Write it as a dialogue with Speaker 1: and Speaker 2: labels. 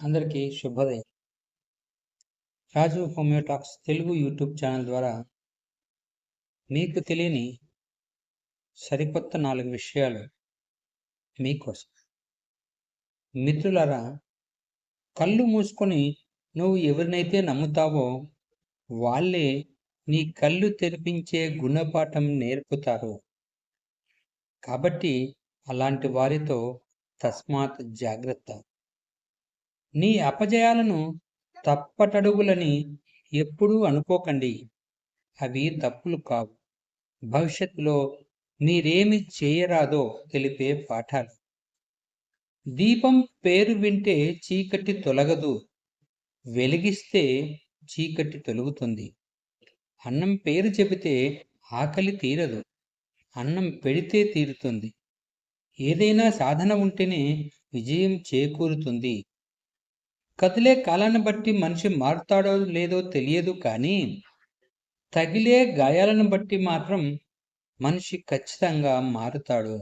Speaker 1: అందరికీ శుభోదయం. Raju Homeotox Telugu YouTube channel ద్వారా మీకు తెలియని సరికొత్త నాలుగు విషయాలు మీకోసం. మిత్రులారా కళ్ళు మూసుకొని నువ్వు ఎవరినైతే నమ్ముతావో వాళ్ళే నీ కళ్ళు తెరిపించే గుణపాఠం నేర్పుతారు. కాబట్టి అలాంటి వారితో తస్మాత్ జాగ్రత్త. నీ అపజయాలను తప్పటడుగులని ఎప్పుడూ అనుకోకండి. అవి తప్పులు కావు. భవిష్యత్తులో మీరేమి చేయరాదో తెలిపే పాఠాలు. దీపం పేరు వింటే చీకటి తొలగదు. వెలిగిస్తే చీకటి తొలుగుతుంది. అన్నం పేరు చెబితే ఆకలి తీరదు. అన్నం పెడితే తీరుతుంది. ఏదైనా సాధన ఉంటేనే విజయం చేకూరుతుంది. కదిలే కాలాన్ని బట్టి మనిషి మారుతాడో లేదో తెలియదు కానీ తగిలే గాయాలను బట్టి మాత్రం మనిషి ఖచ్చితంగా మారుతాడు.